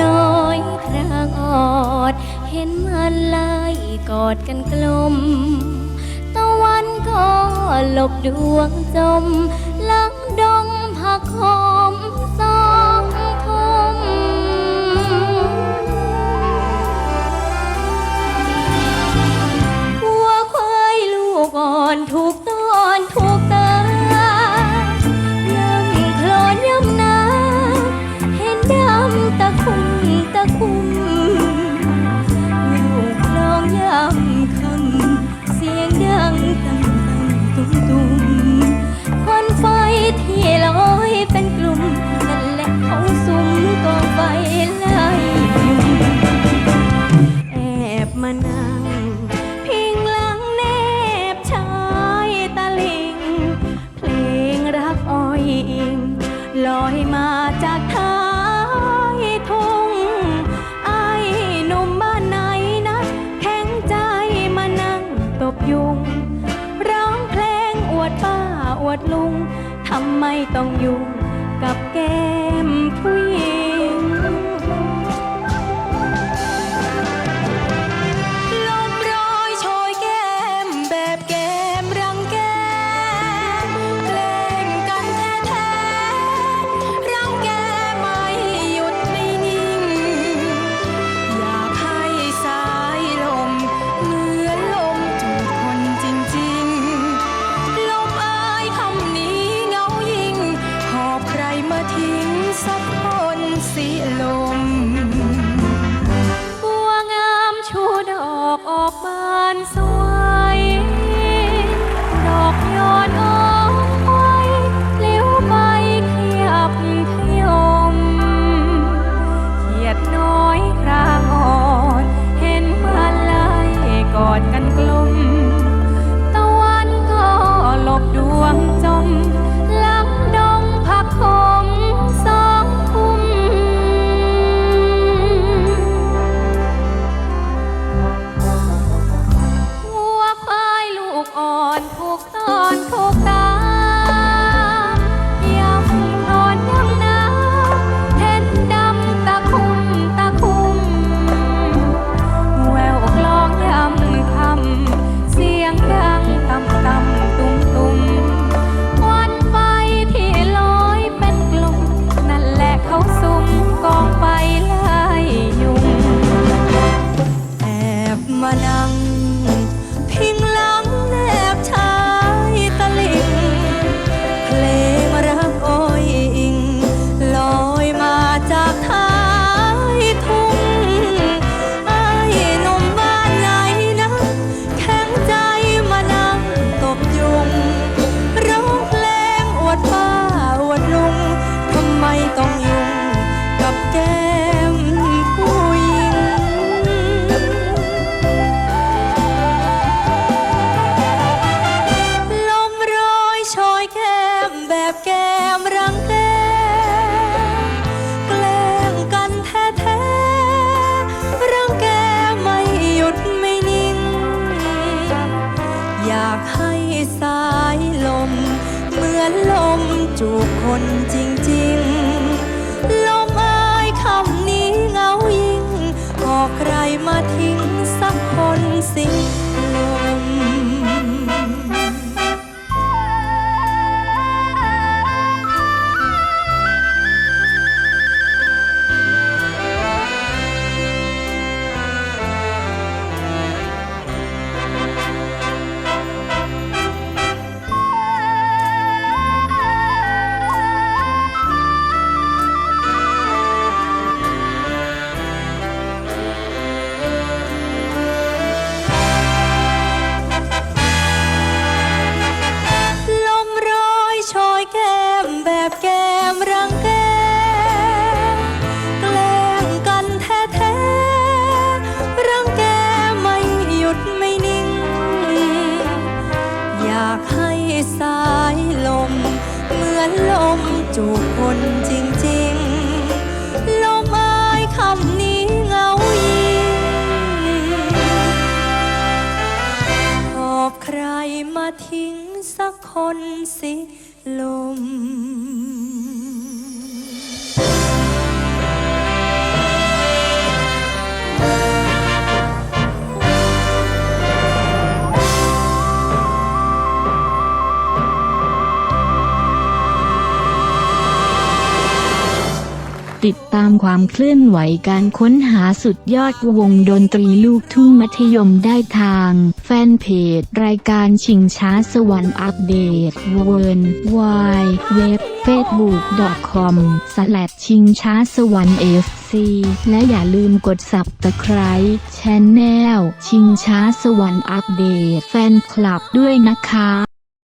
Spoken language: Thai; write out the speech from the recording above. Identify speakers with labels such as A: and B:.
A: น้อยพ
B: รางอด เห็นมันไล่กอดกันกลม ตะวันก็หลบดวงจมลังดงผักคอ ว
A: ดป้าอวดลุง ทำไมต้องอยู่กับแก้มผู้หญิง นังพิงหลั แก้มรังแกแกล้งกันแท้ๆรังแกไม่หยุดไม่นิ่ง อยากให้สายลม เหมือนลมจูบคนจริงๆ ลมเอ่ยคำ
B: นี้เงายิ่งพอใครมาทิ้งสักคนสิ จูบคนจริงๆลมเอ้ยคำนี้เหงายิ่งหอบใครมาทิ้งสักคนสิลม
C: ติดตามความเคลื่อนไหวการค้นหาสุดยอดวงดนตรีลูกทุ่งมัธยมได้ทาง แฟนเพจ รายการชิงช้าสวรรค์อัปเดตเวิร์นวายเว็บ facebook.com สแลดชิงช้าสวรรค์ FC และอย่าลืมกด subscribe ชแนลชิงช้าสวรรค์อัปเดตแฟนคลับด้วยนะคะ